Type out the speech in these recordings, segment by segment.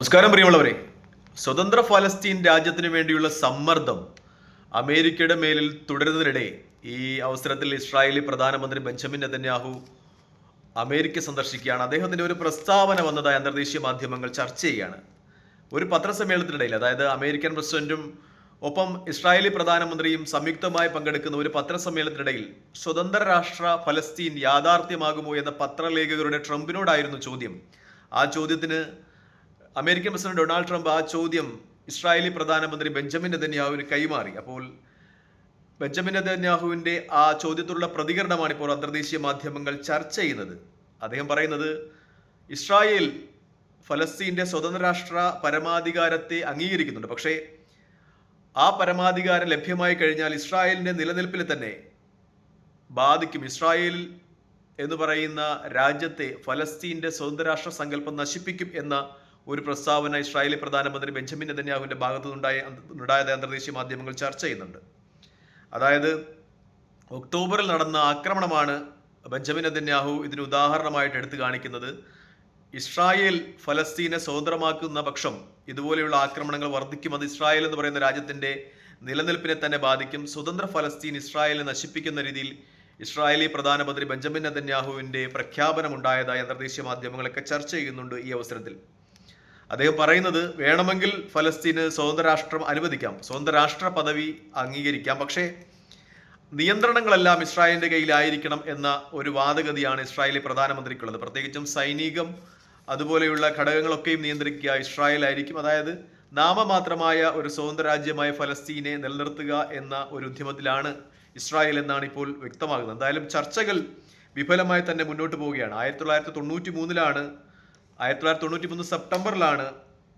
നമസ്കാരം പ്രിയമുള്ളവരെ. സ്വതന്ത്ര ഫലസ്തീൻ രാജ്യത്തിന് വേണ്ടിയുള്ള സമ്മർദ്ദം അമേരിക്കയുടെ മേലിൽ തുടരുന്നതിനിടെ ഈ അവസരത്തിൽ ഇസ്രായേലി പ്രധാനമന്ത്രി ബെഞ്ചമിൻ നെതന്യാഹു അമേരിക്ക സന്ദർശിക്കുകയാണ്. അദ്ദേഹത്തിന്റെ ഒരു പ്രസ്താവന വന്നതായി അന്തർദേശീയ മാധ്യമങ്ങൾ ചർച്ച ചെയ്യുകയാണ്. ഒരു പത്രസമ്മേളനത്തിനിടയിൽ അതായത് അമേരിക്കൻ പ്രസിഡന്റും ഒപ്പം ഇസ്രായേലി പ്രധാനമന്ത്രിയും സംയുക്തമായി പങ്കെടുക്കുന്ന ഒരു പത്രസമ്മേളനത്തിനിടയിൽ സ്വതന്ത്ര രാഷ്ട്ര ഫലസ്തീൻ യാഥാർത്ഥ്യമാകുമോ എന്ന പത്രലേഖകരുടെ ട്രംപിനോടായിരുന്നു ചോദ്യം. ആ ചോദ്യത്തിന് അമേരിക്കൻ പ്രസിഡന്റ് ഡൊണാൾഡ് ട്രംപ് ആ ചോദ്യം ഇസ്രായേലി പ്രധാനമന്ത്രി ബെഞ്ചമിൻ നെതന്യാഹുവിന് കൈമാറി. അപ്പോൾ ബെഞ്ചമിൻ നെതന്യാഹുവിന്റെ ആ ചോദ്യത്തിലുള്ള പ്രതികരണമാണ് ഇപ്പോൾ അന്തർദേശീയ മാധ്യമങ്ങൾ ചർച്ച ചെയ്യുന്നത്. അദ്ദേഹം പറയുന്നത് ഇസ്രായേൽ ഫലസ്തീന്റെ സ്വതന്ത്ര രാഷ്ട്ര പരമാധികാരത്തെ അംഗീകരിക്കുന്നുണ്ട്. പക്ഷേ ആ പരമാധികാരം ലഭ്യമായി കഴിഞ്ഞാൽ ഇസ്രായേലിന്റെ നിലനിൽപ്പിനെ തന്നെ ബാധിക്കും. ഇസ്രായേൽ എന്ന് പറയുന്ന രാജ്യത്തെ ഫലസ്തീന്റെ സ്വതന്ത്ര രാഷ്ട്ര സങ്കല്പം നശിപ്പിക്കും എന്ന ഒരു പ്രസ്താവന ഇസ്രായേലി പ്രധാനമന്ത്രി ബെഞ്ചമിൻ നെതന്യാഹുവിന്റെ ഭാഗത്തു നിന്നുണ്ടായ ഉണ്ടായത് അന്തർദേശീയ മാധ്യമങ്ങൾ ചർച്ച ചെയ്യുന്നുണ്ട്. അതായത് ഒക്ടോബറിൽ നടന്ന ആക്രമണമാണ് ബെഞ്ചമിൻ നെതന്യാഹു ഇതിന് ഉദാഹരണമായിട്ട് എടുത്തു കാണിക്കുന്നത്. ഇസ്രായേൽ ഫലസ്തീനെ സ്വതന്ത്രമാക്കുന്ന പക്ഷം ഇതുപോലെയുള്ള ആക്രമണങ്ങൾ വർദ്ധിക്കും അത് ഇസ്രായേൽ എന്ന് പറയുന്ന രാജ്യത്തിന്റെ നിലനിൽപ്പിനെ തന്നെ ബാധിക്കും. സ്വതന്ത്ര ഫലസ്തീൻ ഇസ്രായേലിനെ നശിപ്പിക്കുന്ന രീതിയിൽ ഇസ്രായേലി പ്രധാനമന്ത്രി ബെഞ്ചമിൻ നെതന്യാഹുവിന്റെ പ്രഖ്യാപനം ഉണ്ടായതായി അന്തർദേശീയ മാധ്യമങ്ങളൊക്കെ ചർച്ച ചെയ്യുന്നുണ്ട് ഈ അവസരത്തിൽ. അദ്ദേഹം പറയുന്നത് വേണമെങ്കിൽ ഫലസ്തീന് സ്വതന്ത്ര രാഷ്ട്രം അനുവദിക്കാം സ്വതന്ത്ര രാഷ്ട്ര പദവി അംഗീകരിക്കാം. പക്ഷേ നിയന്ത്രണങ്ങളെല്ലാം ഇസ്രായേലിന്റെ കയ്യിലായിരിക്കണം എന്ന ഒരു വാദഗതിയാണ് ഇസ്രായേലി പ്രധാനമന്ത്രിക്കുള്ളത്. പ്രത്യേകിച്ചും സൈനികം അതുപോലെയുള്ള ഘടകങ്ങളൊക്കെയും നിയന്ത്രിക്കുക ഇസ്രായേൽ ആയിരിക്കും അതായത് നാമമാത്രമായ ഒരു സ്വതന്ത്ര രാജ്യമായ ഫലസ്തീനെ നിലനിർത്തുക എന്ന ഒരു ഉദ്യമത്തിലാണ് ഇസ്രായേൽ എന്നാണ് ഇപ്പോൾ വ്യക്തമാകുന്നത്. എന്തായാലും ചർച്ചകൾ വിഫലമായി തന്നെ മുന്നോട്ട് പോവുകയാണ്. ആയിരത്തി തൊള്ളായിരത്തി തൊണ്ണൂറ്റി മൂന്നിലാണ് ആയിരത്തി തൊള്ളായിരത്തി തൊണ്ണൂറ്റി മൂന്ന് സെപ്റ്റംബറിലാണ്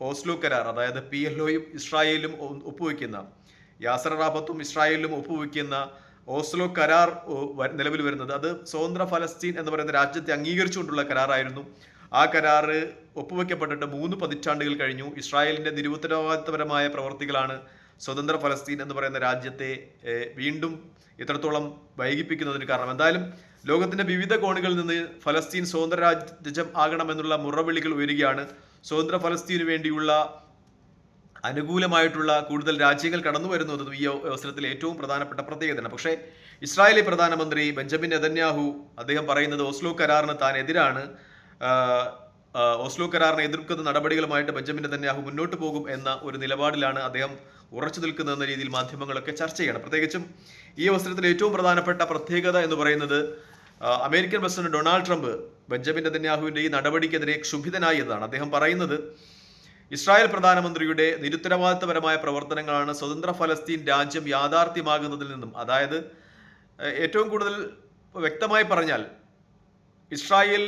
ഓസ്ലോ കരാർ അതായത് പി എൽ ഒയും ഇസ്രായേലും ഒപ്പുവെക്കുന്ന യാസർ റാബത്തും ഇസ്രായേലിലും ഒപ്പുവെക്കുന്ന ഓസ്ലോ കരാർ നിലവിൽ വരുന്നത്. അത് സ്വതന്ത്ര ഫലസ്തീൻ എന്ന് പറയുന്ന രാജ്യത്തെ അംഗീകരിച്ചുകൊണ്ടുള്ള കരാറായിരുന്നു. ആ കരാറ് ഒപ്പുവെക്കപ്പെട്ടിട്ട് മൂന്ന് പതിറ്റാണ്ടുകൾ കഴിഞ്ഞു. ഇസ്രായേലിന്റെ നിരുത്തരവാദിത്തപരമായ പ്രവർത്തികളാണ് സ്വതന്ത്ര ഫലസ്തീൻ എന്ന് പറയുന്ന രാജ്യത്തെ വീണ്ടും ഇത്രത്തോളം വൈകിപ്പിക്കുന്നതിന് കാരണം. എന്തായാലും ലോകത്തിന്റെ വിവിധ കോണുകളിൽ നിന്ന് ഫലസ്തീൻ സ്വതന്ത്ര രാജ്യം ആകണമെന്നുള്ള മുറവിളികൾ ഉയരുകയാണ്. സ്വതന്ത്ര ഫലസ്തീനു വേണ്ടിയുള്ള അനുകൂലമായിട്ടുള്ള കൂടുതൽ രാജ്യങ്ങൾ കടന്നു വരുന്നത് ഈ അവസരത്തിൽ ഏറ്റവും പ്രധാനപ്പെട്ട പ്രത്യേകതയാണ്. പക്ഷേ ഇസ്രായേലി പ്രധാനമന്ത്രി ബെഞ്ചമിൻ നെതന്യാഹു അദ്ദേഹം പറയുന്നത് ഓസ്ലോ കരാറിന് താൻ എതിരാണ്. ഓസ്ലോ കരാറിനെ എതിർക്കുന്ന നടപടികളുമായിട്ട് ബെഞ്ചമിൻ നെതന്യാഹു മുന്നോട്ട് പോകും എന്ന ഒരു നിലപാടിലാണ് അദ്ദേഹം ഉറച്ചു നിൽക്കുന്നതെന്ന രീതിയിൽ മാധ്യമങ്ങളൊക്കെ ചർച്ച ചെയ്യണം. പ്രത്യേകിച്ചും ഈ അവസരത്തിൽ ഏറ്റവും പ്രധാനപ്പെട്ട പ്രത്യേകത എന്ന് പറയുന്നത് American president Donald Trump Benjamin നെതന്യാഹുവിന്റെ ഈ നടപടിക്കെതിരെ ക്ഷുഭിതനായി എന്നതാണ് അദ്ദേഹം പറയുന്നത്. ഇസ്രായേൽ പ്രധാനമന്ത്രിയുടെ നിരുത്തരവാദിത്തപരമായ പ്രവർത്തനങ്ങളാണ് സ്വതന്ത്ര ഫലസ്തീൻ രാജ്യം യാഥാർത്ഥ്യമാകുന്നതിൽ നിന്നും. അതായത് ഏറ്റവും കൂടുതൽ വ്യക്തമായി പറഞ്ഞാൽ ഇസ്രായേൽ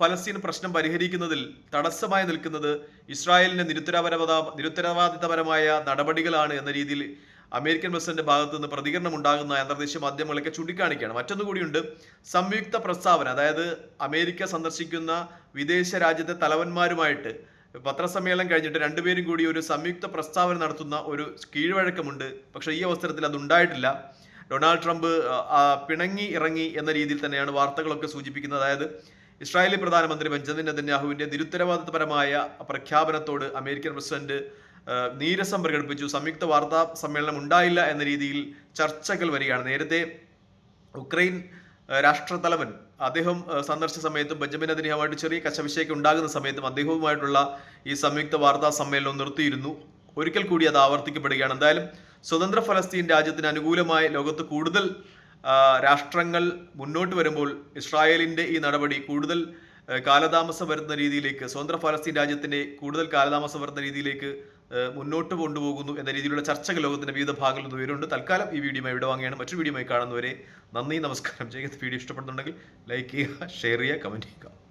ഫലസ്തീൻ പ്രശ്നം പരിഹരിക്കുന്നതിൽ തടസ്സമായി നിൽക്കുന്നത് ഇസ്രായേലിന്റെ നിരുത്തരപരമത നിരുത്തരവാദിത്തപരമായ നടപടികളാണ് എന്ന രീതിയിൽ അമേരിക്കൻ പ്രസിഡന്റ് ഭാഗത്തു നിന്ന് പ്രതികരണം ഉണ്ടാകുന്ന അന്തർദേശീയ മാധ്യമങ്ങളൊക്കെ ചൂണ്ടിക്കാണിക്കുകയാണ്. മറ്റൊന്നു കൂടിയുണ്ട് സംയുക്ത പ്രസ്താവന അതായത് അമേരിക്ക സന്ദർശിക്കുന്ന വിദേശ രാജ്യത്തെ തലവന്മാരുമായിട്ട് പത്രസമ്മേളനം കഴിഞ്ഞിട്ട് രണ്ടുപേരും കൂടി ഒരു സംയുക്ത പ്രസ്താവന നടത്തുന്ന ഒരു കീഴ്വഴക്കമുണ്ട്. പക്ഷെ ഈ അവസരത്തിൽ അത് ഉണ്ടായിട്ടില്ല ഡൊണാൾഡ് ട്രംപ് പിണങ്ങി ഇറങ്ങി എന്ന രീതിയിൽ തന്നെയാണ് വാർത്തകളൊക്കെ സൂചിപ്പിക്കുന്നത്. അതായത് ഇസ്രായേലി പ്രധാനമന്ത്രി ബെഞ്ചമിൻ നെതന്യാഹുവിന്റെ നിരുത്തരവാദിത്തപരമായ പ്രഖ്യാപനത്തോട് അമേരിക്കൻ പ്രസിഡന്റ് നീരസം പ്രകടിപ്പിച്ചു. സംയുക്ത വാർത്താ സമ്മേളനം ഉണ്ടായില്ല എന്ന രീതിയിൽ ചർച്ചകൾ വരികയാണ്. നേരത്തെ ഉക്രൈൻ രാഷ്ട്രതലവൻ അദ്ദേഹം സന്ദർശിച്ച സമയത്തും ബെഞ്ചമിൻ അദ്ദേഹമായിട്ട് ചെറിയ കശവിശയൊക്കെ ഉണ്ടാകുന്ന സമയത്തും അദ്ദേഹവുമായിട്ടുള്ള ഈ സംയുക്ത വാർത്താ സമ്മേളനം നിർത്തിയിരുന്നു. ഒരിക്കൽ കൂടി അത് ആവർത്തിക്കപ്പെടുകയാണ്. എന്തായാലും സ്വതന്ത്ര ഫലസ്തീൻ രാജ്യത്തിന് അനുകൂലമായി ലോകത്ത് കൂടുതൽ രാഷ്ട്രങ്ങൾ മുന്നോട്ട് വരുമ്പോൾ ഇസ്രായേലിന്റെ ഈ നടപടി കൂടുതൽ കാലതാമസം വരുന്ന രീതിയിലേക്ക് സ്വതന്ത്ര ഫലസ്തീൻ രാജ്യത്തിന്റെ കൂടുതൽ കാലതാമസം വരുന്ന രീതിയിലേക്ക് മുന്നോട്ട് കൊണ്ടുപോകുന്നു എന്ന രീതിയിലുള്ള ചർച്ചകൾ ലോകത്തിന്റെ വിവിധ ഭാഗങ്ങളിൽ നിന്ന് ഉയരുന്നുണ്ട്. തൽക്കാലം ഈ വീഡിയോ ഇവിടെ വാങ്ങിയാണ് മറ്റൊരു വീഡിയോ കാണുന്നവരെ നന്ദി നമസ്കാരം. ചെയ്യുന്ന വീഡിയോ ഇഷ്ടപ്പെടുന്നുണ്ടെങ്കിൽ ലൈക്ക് ചെയ്യുക ഷെയർ ചെയ്യുക കമന്റ് ചെയ്യുക.